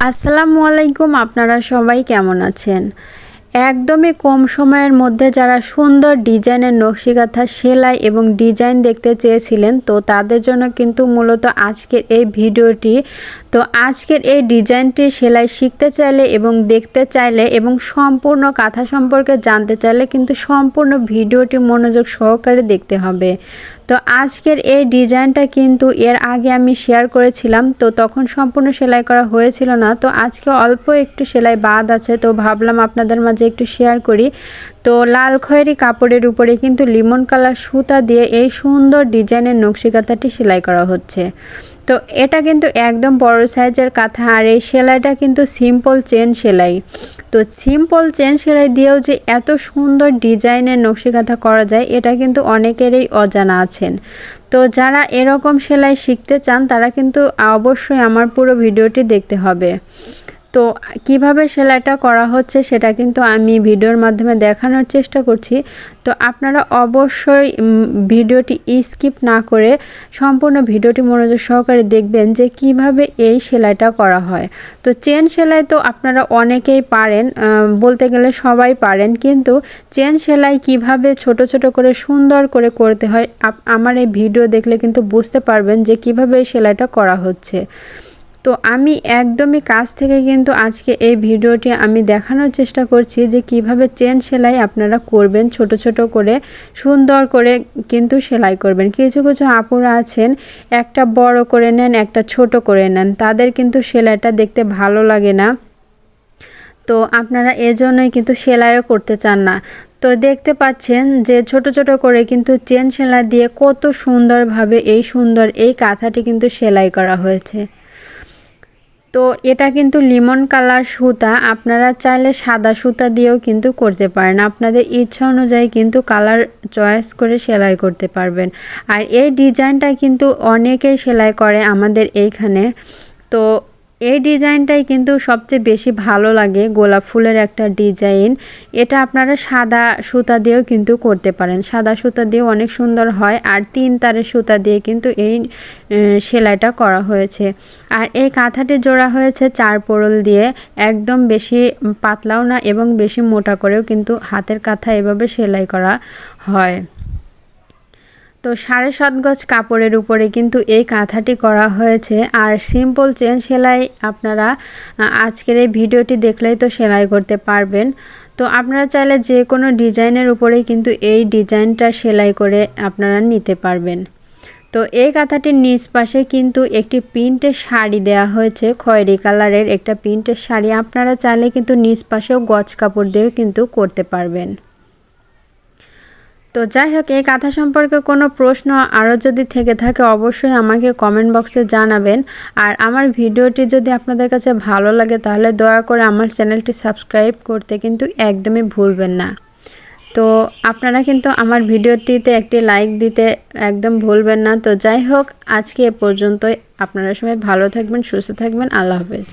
আসসালামু আলাইকুম আপনারা সবাই কেমন আছেন? একদমই কম সময়ের মধ্যে যারা সুন্দর ডিজাইনের নকশিকাঁথা সেলাই এবং ডিজাইন দেখতে চেয়েছিলেন, তো তাদের জন্য কিন্তু মূলত আজকের এই ভিডিওটি। তো আজকের এই ডিজাইনটি সেলাই শিখতে চাইলে এবং দেখতে চাইলে এবং সম্পূর্ণ কাঁথা সম্পর্কে জানতে চাইলে কিন্তু সম্পূর্ণ ভিডিওটি মনোযোগ সহকারে দেখতে হবে। তো আজকের এই ডিজাইনটা কিন্তু এর আগে আমি শেয়ার করেছিলাম, তো তখন সম্পূর্ণ সেলাই করা হয়েছিল না, তো আজকে অল্প একটু সেলাই বাদ আছে, তো ভাবলাম আপনাদের মাঝে একটু শেয়ার করি। তো লাল খয়েরি কাপড়ের উপরে কিন্তু লিমন কালার সুতা দিয়ে এই সুন্দর ডিজাইনের নকশিকাতাটি সেলাই করা হচ্ছে। তো এটা কিন্তু একদম বড় সাইজের কাঁথা আর এই সেলাইটা কিন্তু সিম্পল চেন সেলাই। তো সিম্পল চেন সেলাই দিয়েও যে এত সুন্দর ডিজাইনের নকশিকাঁথা করা যায়, এটা কিন্তু অনেকেরই অজানা আছেন। তো যারা এরকম সেলাই শিখতে চান, তারা কিন্তু অবশ্যই আমার পুরো ভিডিওটি দেখতে হবে। তো কীভাবে সেলাইটা করা হচ্ছে সেটা কিন্তু আমি ভিডিওর মাধ্যমে দেখানোর চেষ্টা করছি। তো আপনারা অবশ্যই ভিডিওটি স্কিপ না করে সম্পূর্ণ ভিডিওটি মনোযোগ সহকারে দেখবেন যে কীভাবে এই সেলাইটা করা হয়। তো চেন সেলাই তো আপনারা অনেকেই পারেন বলতে গেলে সবাই পারেন, কিন্তু চেন সেলাই কীভাবে ছোট ছোট করে সুন্দর করে করতে হয় আমার এই ভিডিও দেখলে কিন্তু বুঝতে পারবেন যে কীভাবে এই সেলাইটা করা হচ্ছে। তো আমি একদমই কাছ থেকে কিন্তু আজকে এই ভিডিওটি আমি দেখানোর চেষ্টা করছি যে কীভাবে চেন সেলাই আপনারা করবেন, ছোট ছোট করে, সুন্দর করে কিন্তু সেলাই করবেন। কিছু কিছু আপুরা আছেন, একটা বড় করে নেন, একটা ছোট করে নেন। তাদের কিন্তু সেলাইটা দেখতে ভালো লাগে না। তো আপনারা এজন্যই কিন্তু সেলাইও করতে চান না। তো দেখতে পাচ্ছেন যে ছোট ছোট করে কিন্তু চেন সেলাই দিয়ে কত সুন্দরভাবে এই সুন্দর এই কাঁথাটি কিন্তু সেলাই করা হয়েছে। তো এটা কিন্তু লিমন কালার সুতা, আপনারা চাইলে সাদা সুতা দিয়েও কিন্তু করতে পারেন। আপনাদের ইচ্ছা অনুযায়ী কিন্তু কালার চয়েস করে সেলাই করতে পারবেন। আর এই ডিজাইনটা কিন্তু অনেকেই সেলাই করে আমাদের এইখানে। তো এই ডিজাইনটাই কিন্তু সবচেয়ে বেশি ভালো লাগে গোলাপ ফুলের একটা ডিজাইন। এটা আপনারা সাদা সুতা দিয়েও কিন্তু করতে পারেন। সাদা সুতা দিয়েও অনেক সুন্দর হয় আর তিন তারের সুতা দিয়ে কিন্তু এই সেলাইটা করা হয়েছে। আর এই কাঁথাটি জোড়া হয়েছে চার পোড়ল দিয়ে। একদম বেশি পাতলাও না এবং বেশি মোটা করেও কিন্তু হাতের কাঁথা এভাবে সেলাই করা হয়। তো সাড়ে সাত গজ কাপড়ের উপরে কিন্তু এই কাঁথাটি করা হয়েছে। আর সিম্পল চেন সেলাই আপনারা আজকের এই ভিডিওটি দেখলেই তো সেলাই করতে পারবেন। তো আপনারা চাইলে যে কোনো ডিজাইনের উপরেই কিন্তু এই ডিজাইনটা সেলাই করে আপনারা নিতে পারবেন। তো এই কাঁথাটির নিচ পাশে কিন্তু একটি প্রিন্টের শাড়ি দেওয়া হয়েছে, খয়েরি কালারের একটা প্রিন্টের শাড়ি। আপনারা চাইলে কিন্তু নিচ পাশেও গজ কাপড় দিয়েও কিন্তু করতে পারবেন। তো যাই হোক, এই কাঁথা সম্পর্কে কোনো প্রশ্ন আরও যদি থেকে থাকে, অবশ্যই আমাকে কমেন্ট বক্সে জানাবেন। আর আমার ভিডিওটি যদি আপনাদের কাছে ভালো লাগে, তাহলে দয়া করে আমার চ্যানেলটি সাবস্ক্রাইব করতে কিন্তু একদমই ভুলবেন না। তো আপনারা কিন্তু আমার ভিডিওটিতে একটি লাইক দিতে একদম ভুলবেন না। তো যাই হোক, আজকে এ পর্যন্তই। আপনারা সবাই ভালো থাকবেন, সুস্থ থাকবেন। আল্লাহ হাফেজ।